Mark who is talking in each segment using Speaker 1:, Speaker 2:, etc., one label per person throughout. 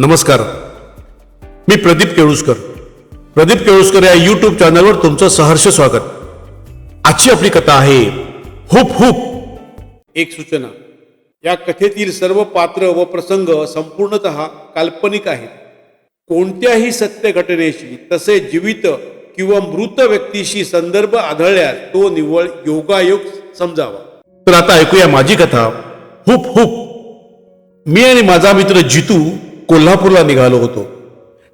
Speaker 1: नमस्कार. मी प्रदीप केळुसकर. प्रदीप केळुसकर या युट्यूब चॅनलवर तुमचं सहर्ष स्वागत. आजची आपली कथा आहे हुप हुप. एक सूचना. या कथेतील सर्व पात्र व प्रसंग संपूर्णत काल्पनिक आहेत. कोणत्याही सत्य घटनेशी तसे जीवित किंवा मृत व्यक्तीशी संदर्भ आढळल्यास तो निव्वळ योगायोग समजावा. तर आता ऐकूया माझी कथा हुप हुप. मी आणि माझा मित्र जितू कोल्हापूरला निघालो होतो.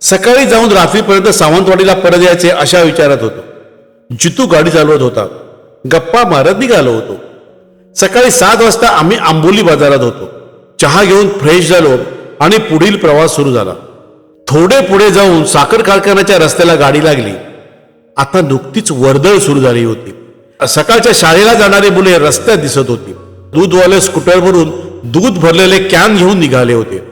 Speaker 1: सकाळी जाऊन रात्रीपर्यंत सावंतवाडीला परत यायचे अशा विचारात होतो. जितू गाडी चालवत होता. गप्पा मारत निघालो होतो. सकाळी सात वाजता आम्ही आंबोली बाजारात होतो. चहा घेऊन फ्रेश झालो आणि पुढील प्रवास सुरू झाला. थोडे पुढे जाऊन साखर कारखान्याच्या रस्त्याला गाडी लागली. आता नुकतीच वर्दळ सुरू झाली होती. सकाळच्या शाळेला जाणारी मुले रस्त्यात दिसत होती. दूधवाले स्कूटरवरून दूध भरलेले कॅन घेऊन निघाले होते.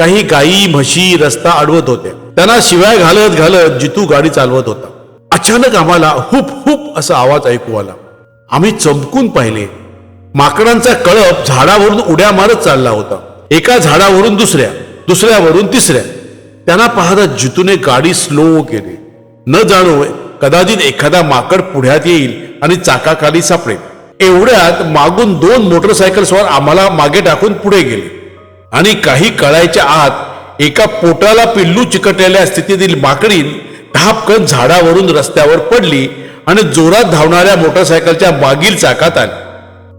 Speaker 1: काही गायी म्हशी रस्ता अडवत होते. त्यांना शिवाय घालत घालत जितू गाडी चालवत होता. अचानक आम्हाला हुप हुप असा आवाज ऐकू आला. आम्ही चमकून पाहिले. माकडांचा कळप झाडावरून उड्या मारत चालला होता. एका झाडावरून दुसऱ्या दुसऱ्यावरून तिसऱ्या. त्यांना पाहता जितूने गाडी स्लो केली. न जाणो कदाचित एखादा माकड पुढ्यात येईल आणि चाकाखाली सापडेल. एवढ्यात मागून दोन मोटरसायकल स्वार आम्हाला मागे टाकून पुढे गेले. आणि काही कळायच्या आत एका पोटाला पिल्लू चिकटलेल्या स्थितीतील माकडीन धापकन झाडावरून रस्त्यावर पडली आणि जोरात धावणाऱ्या मोटरसायकलच्या मागील चाकात आली.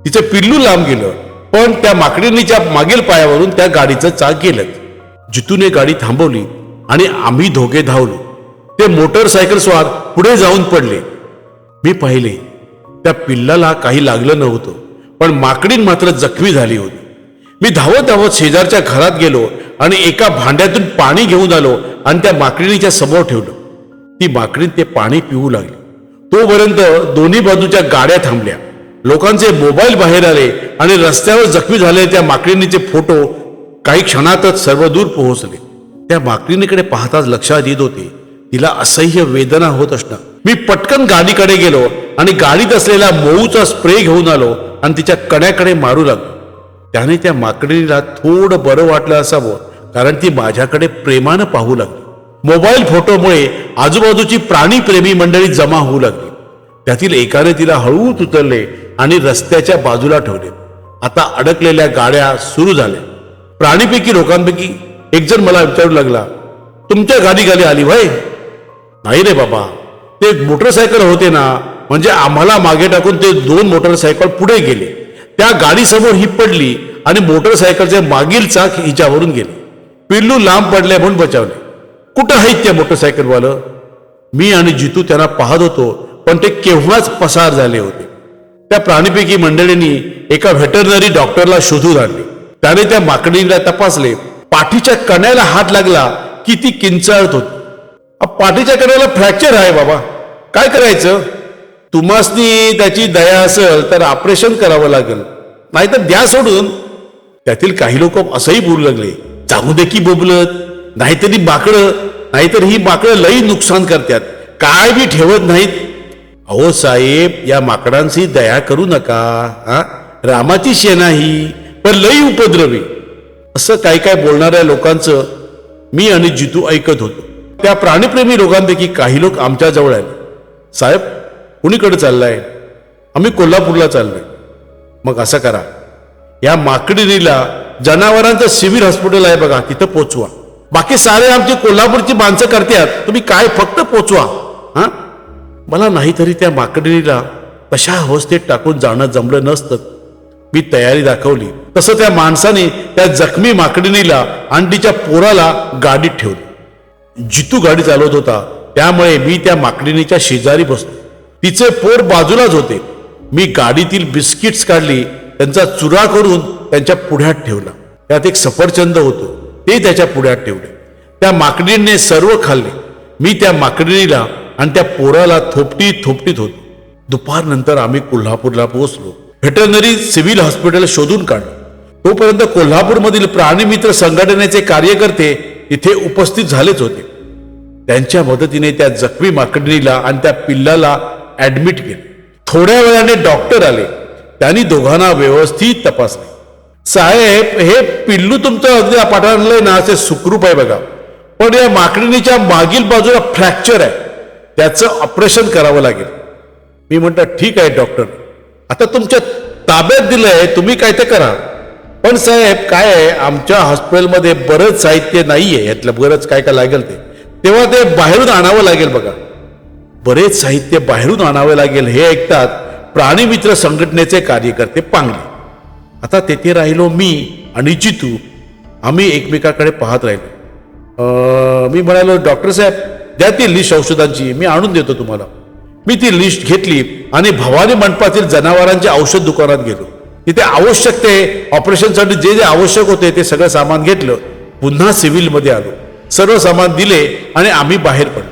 Speaker 1: तिचे पिल्लू लांब गेलं पण त्या माकडीनीच्या मागील पायावरून त्या गाडीचं चाक गेलं. जितूने गाडी थांबवली आणि आम्ही धोके धावलो ते मोटरसायकल स्वार पुढे जाऊन पडले. मी पाहिले त्या पिल्लाला काही लागलं नव्हतं पण माकडीन मात्र जखमी झाली होती. मी धावत धावत शेजारच्या घरात गेलो आणि एका भांड्यातून पाणी घेऊन आलो आणि त्या माकडीच्या समोर ठेवलं. ती माकडीन ते पाणी पिऊ लागली. तोपर्यंत दोन्ही बाजूच्या गाड्या थांबल्या. लोकांचे मोबाईल बाहेर आले आणि रस्त्यावर जखमी झाले त्या माकडीनीचे फोटो काही क्षणातच सर्व दूर पोहोचले. त्या माकडीनीकडे पाहताच लक्षात येत होते तिला असह्य वेदना होत असणार मी पटकन गाडीकडे गेलो आणि गाडीत असलेला मऊचा स्प्रे घेऊन आलो आणि तिच्या कड्याकडे मारू लागलो. त्याने त्या माकडीला थोडं बरं वाटलं असावं कारण ती माझ्याकडे प्रेमानं पाहू लागली. मोबाईल फोटोमुळे आजूबाजूची प्राणीप्रेमी मंडळी जमा होऊ लागली. त्यातील एकाने तिला हळूच उतरले आणि रस्त्याच्या बाजूला ठेवले. आता अडकलेल्या गाड्या सुरू झाल्या. प्राणीपैकी लोकांपैकी एक जण मला विचारू लागला तुमच्या गाडी गाली आली भाई नाही रे बाबा ते मोटरसायकल होते ना म्हणजे आम्हाला मागे टाकून ते दोन मोटरसायकल पुढे गेले. त्या गाडीसमोर ही पडली आणि मोटरसायकलचे मागील चाक हिच्यावरून गेले. पिल्लू लांब पडले म्हणून बचावले. कुठं आहेत त्या मोटरसायकलवालं? मी आणि जितू त्यांना पाहत होतो पण ते केव्हाच पसार झाले होते. त्या प्राणीपैकी मंडळींनी एका व्हेटरनरी डॉक्टरला शोधून आणले. त्याने त्या माकडीला तपासले. पाठीच्या कण्याला हात लागला की ती किंचाळत होती. पाठीच्या कण्याला फ्रॅक्चर आहे बाबा. काय करायचं? तुम्हासनी त्याची दया असेल तर ऑपरेशन करावं लागेल. नाहीतर द्या सोडून. त्यातील काही लोक असंही बोलू लागले. जाऊ दे की बोबलत. नाहीतरी माकडं नाहीतर ही माकडं लई नुकसान करतात. काय बी ठेवत नाहीत. अहो साहेब या माकडांशी दया करू नका. हा? रामाची शेना ही पण लई उपद्रवी. असं काय काय बोलणाऱ्या लोकांचं मी आणि जितू ऐकत होतो. त्या प्राणीप्रेमी लोकांपैकी काही लोक आमच्याजवळ आले साहेब कुणीकडे चाललाय? आम्ही कोल्हापूरला चाललोय. मग असं करा. या माकडीनीला जनावरांचं सिव्हिल हॉस्पिटल आहे बघा तिथं पोचवा. बाकी सारे आमची कोल्हापूरची माणसं करतात तुम्ही काय फक्त पोचवा. हा? मला नाहीतरी त्या माकडीनीला कशा अवस्थेत टाकून जाणं जमलं नसतं. मी तयारी दाखवली. तसं त्या माणसाने त्या जखमी माकडीनीला आणि तिच्या पोराला गाडीत ठेवलं. जितू गाडी चालवत होता त्यामुळे मी त्या माकडीनीच्या शेजारी बसलो. तिचे पोर बाजूलाच होते. मी गाडीतील बिस्किट्स काढली त्यांचा चुरा करून त्यांच्या पुढ्यात ठेवला. त्यात एक सफरचंद होतो ते त्याच्या पुढ्यात ठेवले. त्या माकडीने सर्व खाल्ले. मी त्या माकडीला आणि त्या पोराला थोपटीत थोपटीत होतो. दुपारनंतर आम्ही कोल्हापूरला पोहोचलो. व्हेटरनरी सिव्हिल हॉस्पिटल शोधून काढलं. तोपर्यंत कोल्हापूरमधील प्राणीमित्र संघटनेचे कार्यकर्ते तिथे उपस्थित झालेच होते. त्यांच्या मदतीने त्या जखमी माकडणीला आणि त्या पिल्लाला ऍडमिट केले. थोड्या वेळाने डॉक्टर आले. त्यांनी दोघांना व्यवस्थित तपासले. साहेब हे पिल्लू तुमचं अगदी पाठवलंय ना असे सुखरूप आहे बघा. पण या माकडीनीच्या मागील बाजूला फ्रॅक्चर आहे. त्याचं ऑपरेशन करावं लागेल. मी म्हणतो ठीक आहे डॉक्टर आता तुमच्या ताब्यात दिलंय तुम्ही काय ते करा. पण साहेब काय आहे आमच्या हॉस्पिटलमध्ये बरंच साहित्य नाहीये. यातलं बरंच काय काय लागेल ते. तेव्हा ते बाहेरून आणावं लागेल बघा. बरेच साहित्य बाहेरून आणावे लागेल हे ऐकतात प्राणीमित्र संघटनेचे कार्यकर्ते पांगले. आता तेथे राहिलो मी आणि जितू. आम्ही एकमेकाकडे पाहत राहिलो. मी म्हणालो डॉक्टर साहेब द्या ती लिस्ट औषधांची मी आणून देतो तुम्हाला. मी ती लिस्ट घेतली आणि भवानी मंडपातील जनावरांच्या औषध दुकानात गेलो. तिथे आवश्यक ते ऑपरेशनसाठी जे जे आवश्यक होते ते सगळं सामान घेतलं. पुन्हा सिव्हिलमध्ये आलो. सर्व सामान दिले आणि आम्ही बाहेर पडलो.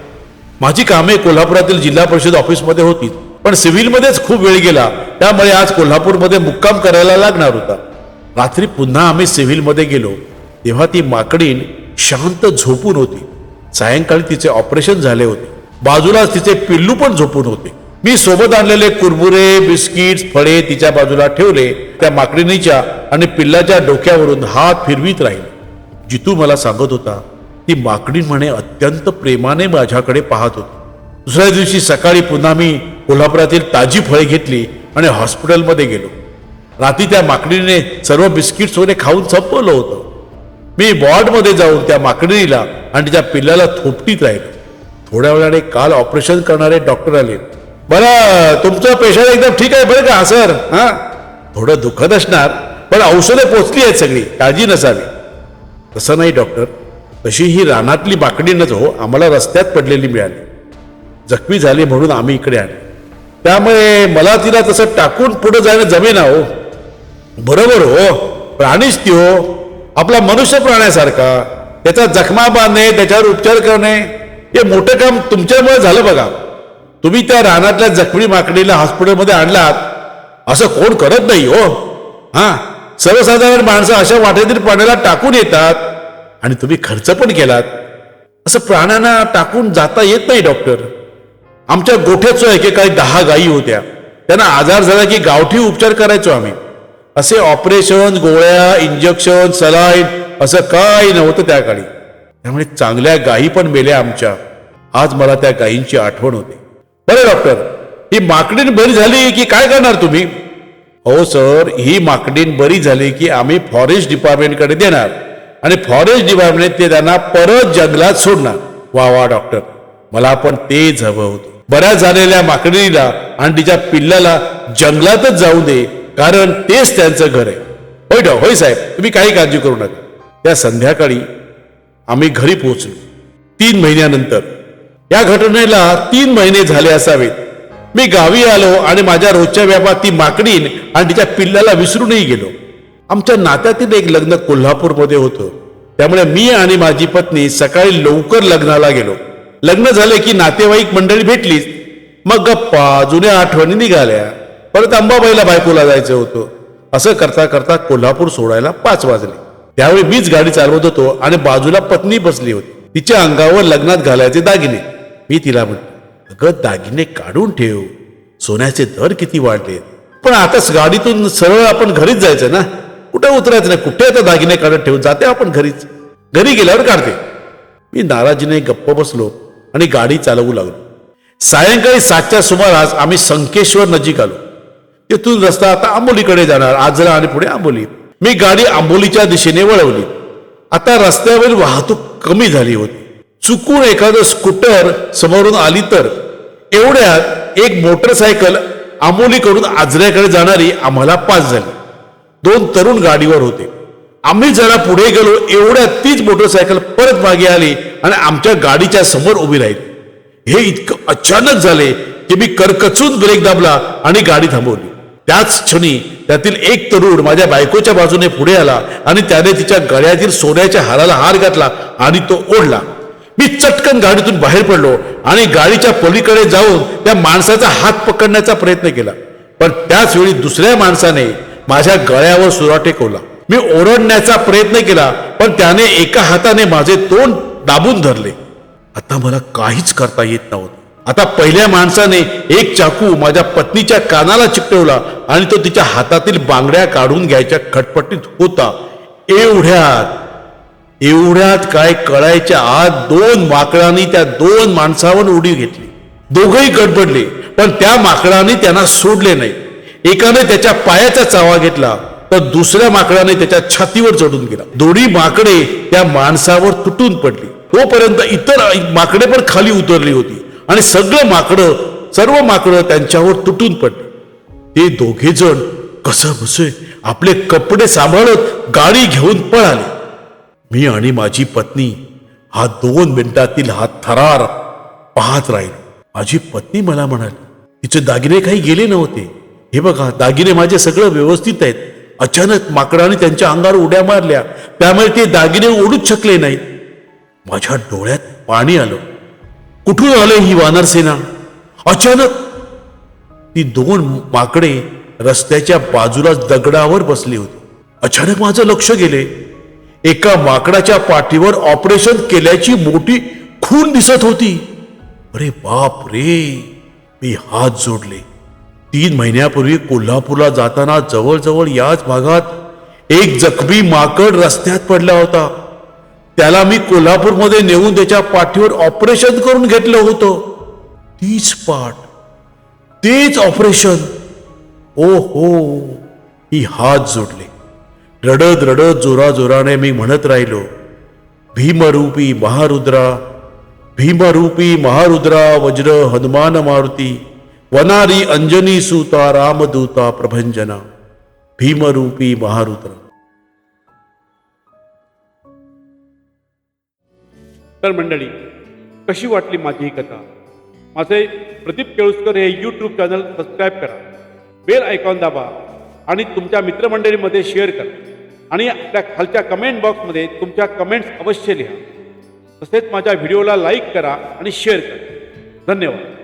Speaker 1: माझी कामे कोल्हापुरातील जिल्हा परिषद ऑफिसमध्ये होती पण सिव्हिलमध्येच खूप वेळ गेला त्यामुळे आज कोल्हापूरमध्ये मुक्काम करायला लागणार होता. रात्री पुन्हा आम्ही सिव्हिलमध्ये गेलो तेव्हा ती माकडीण शांत झोपून होती. सायंकाळी तिचे ऑपरेशन झाले होते. बाजूलाच तिचे पिल्लू पण झोपून होते. मी सोबत आणलेले कुरमुरे बिस्किट्स फळे तिच्या बाजूला ठेवले त्या माकडीणीच्या आणि पिल्लाच्या डोक्यावरून हात फिरवीत राहिले. जितू मला सांगत होता ती माकडी म्हणे अत्यंत प्रेमाने माझ्याकडे पाहत होती. दुसऱ्या दिवशी सकाळी पुन्हा मी कोल्हापुरातील ताजी फळे घेतली आणि हॉस्पिटलमध्ये गेलो. रात्री त्या माकडीने सर्व बिस्किट्स वगैरे खाऊन संपवलं होतं. मी वॉर्डमध्ये जाऊन त्या माकडीला आणि त्या पिल्लाला थोपटीत राहिलो. थोड्या वेळाने काल ऑपरेशन करणारे डॉक्टर आले. बरं तुमचं पेशंट एकदम ठीक आहे बरं का सर? हा. थोडं दुःखद असणार पण औषधं पोचली आहेत सगळी काळजी नसावी. तसं नाही डॉक्टर. तशी ही रानातली माकडीनच हो आम्हाला रस्त्यात पडलेली मिळाली. जखमी झाली म्हणून आम्ही इकडे आले. त्यामुळे मला तिला तसं टाकून पुढे जाणं जमेन हो. बरोबर हो प्राणीच ती हो. आपला मनुष्य प्राण्यासारखा त्याचा जखमा बांधणे त्याच्यावर उपचार करणे हे मोठं काम तुमच्यामुळे झालं बघा. तुम्ही त्या रानातल्या जखमी माकडीला हॉस्पिटलमध्ये आणलात असं कोण करत नाही हो. हा सर्वसाधारण माणसं अशा वाटेतील प्राण्याला टाकून येतात आणि तुम्ही खर्च पण केलात. असं प्राण्यांना टाकून जाता येत नाही डॉक्टर. आमच्या गोठ्याचो एकेकाळी दहा गायी होत्या. त्यांना आजार झाला की गावठी उपचार करायचो आम्ही. असे ऑपरेशन गोळ्या इंजेक्शन सलाईन असं काही नव्हतं त्या काळी त्यामुळे चांगल्या गायी पण मेल्या आमच्या. आज मला त्या गायींची आठवण होते. बरं डॉक्टर ही माकडीन बरी झाली की काय करणार तुम्ही? हो सर ही माकडीन बरी झाली की आम्ही फॉरेस्ट डिपार्टमेंटकडे देणार. आणि फॉरेस्ट डिपार्टमेंट ते त्यांना परत जंगलात सोडणार. वा वा डॉक्टर. मला पण तेच हवं होतं. बऱ्याच झालेल्या माकडीला आणि तिच्या पिल्लाला जंगलातच जाऊ दे कारण तेच त्यांचं घर आहे. होय डॉ होय साहेब तुम्ही काही काळजी करू नका. त्या संध्याकाळी आम्ही घरी पोहोचलो. तीन महिन्यानंतर. या घटनेला तीन महिने झाले असावेत. मी गावी आलो आणि माझ्या रोजच्या व्यापात ती माकडीन आणि तिच्या पिल्लाला विसरूनही गेलो. आमच्या नात्यातील एक लग्न कोल्हापूरमध्ये होतं. त्यामुळे मी आणि माझी पत्नी सकाळी लवकर लग्नाला गेलो. लग्न झाले की नातेवाईक मंडळी भेटलीच. मग गप्पा जुन्या आठवणी निघाल्या. परत अंबाबाईला बायकोला जायचं होतं. असं करता करता कोल्हापूर सोडायला पाच वाजले. त्यावेळी मीच गाडी चालवत होतो आणि बाजूला पत्नी बसली होती. तिच्या अंगावर लग्नात घालायचे दागिने. मी तिला म्हणतो अगं दागिने काढून ठेव. सोन्याचे दर किती वाढले पण आताच गाडीतून सरळ आपण घरीच जायचं ना. कुठं उतरायचं नाही कुठे आता दागिने काढत ठेवून जाते आपण घरीच. घरी गेल्यावर काढते. मी नाराजीने गप्प बसलो आणि गाडी चालवू लागलो. सायंकाळी सातच्या सुमारास आम्ही संकेश्वर नजीक आलो. तिथून रस्ता आता आंबोलीकडे जाणार आजरा आणि पुढे आंबोली. मी गाडी आंबोलीच्या दिशेने वळवली. आता रस्त्यावरील वाहतूक कमी झाली होती. चुकून एखादं स्कूटर समोरून आली तर एवढ्यात एक मोटरसायकल आंबोलीकडून आजऱ्याकडे जाणारी आम्हाला पास झाली. दोन तरुण गाडीवर होते. आम्ही जरा पुढे गेलो एवढ्यात तीच मोटरसायकल परत मागे आली आणि आमच्या गाडीच्या समोर उभी राहिली. हे इतकं अचानक झाले की मी करकचून ब्रेक दाबला आणि गाडी थांबवली. त्याच क्षणी त्यातील एक तरुण माझ्या बायकोच्या बाजूने पुढे आला आणि त्याने तिच्या गळ्यातील सोन्याच्या हाराला हार घातला आणि तो ओढला. मी चटकन गाडीतून बाहेर पडलो आणि गाडीच्या पलीकडे जाऊन त्या माणसाचा हात पकडण्याचा प्रयत्न केला. पण त्याच वेळी दुसऱ्या माणसाने माझ्या गळ्यावर सुरा टेकवला मी ओरडण्याचा प्रयत्न केला पण त्याने एका हाताने माझे तोंड दाबून धरले. आता मला काहीच करता येत नव्हतं. आता पहिल्या माणसाने एक चाकू माझ्या पत्नीच्या कानाला चिकटवला आणि तो तिच्या हातातील बांगड्या काढून घ्यायच्या खटपटीत होता. एवढ्यात एवढ्यात काय कळायच्या आत दोन माकडांनी त्या दोन माणसावर उडी घेतली. दोघही गडबडले पण त्या माकडाने त्यांना सोडले नाही. एकाने त्याच्या पायाचा चावा घेतला तर दुसऱ्या माकडाने त्याच्या छातीवर चढून गेला. दोन्ही माकडे त्या माणसावर तुटून पडली. तोपर्यंत इतर माकडे पण खाली उतरली होती आणि सगळं माकडं सर्व माकडं त्यांच्यावर तुटून पडली. ते दोघे जण कसं बसे आपले कपडे सांभाळत गाडी घेऊन पळाले. मी आणि माझी पत्नी हा दोन मिनिटातील हा थरार पाहत राहील. माझी पत्नी मला म्हणाली तिचे दागिने काही गेले नव्हते. हे बघा दागिने माझे सगळं व्यवस्थित आहेत. अचानक माकडाने त्यांच्या अंगावर उड्या मारल्या. त्यामुळे ते दागिने ओढूच शकले नाहीत. माझ्या डोळ्यात पाणी आलं. कुठून आले ही वानरसेना अचानक ती दोन माकडे रस्त्याच्या बाजूला दगडावर बसली होती. अचानक माझं लक्ष गेले. एका माकडाच्या पाठीवर ऑपरेशन केल्याची मोठी खून दिसत होती. अरे बाप रे मी हात जोडले. तीन महिन्यापूर्वी कोल्हापूरला जाताना जवळजवळ याच भागात एक जखमी माकड रस्त्यात पडला होता. त्याला मी कोल्हापूरमध्ये नेऊन त्याच्या पाठीवर ऑपरेशन करून घेतलं होतं. तीच पाठ. तेच ऑपरेशन. ओ हो ही हात जोडले. रडत रडत जोरा जोराने मी म्हणत राहिलो भीमरूपी महारुद्रा भीमरूपी महारुद्रा वज्र हनुमान मारुती वनारी अंजनी सुता रामदूता प्रभंजना भीमरूपी महारुद्र
Speaker 2: तर मंडळी कशी वाटली माझी ही कथा? माझे प्रदीप केळुसकर हे यूट्यूब चॅनल सबस्क्राईब करा. बेल आयकॉन दाबा आणि तुमच्या मित्रमंडळीमध्ये शेअर करा. आणि आपल्या खालच्या कमेंट बॉक्समध्ये तुमच्या कमेंट्स अवश्य लिहा. तसेच माझ्या व्हिडिओला लाईक करा आणि शेअर करा. धन्यवाद.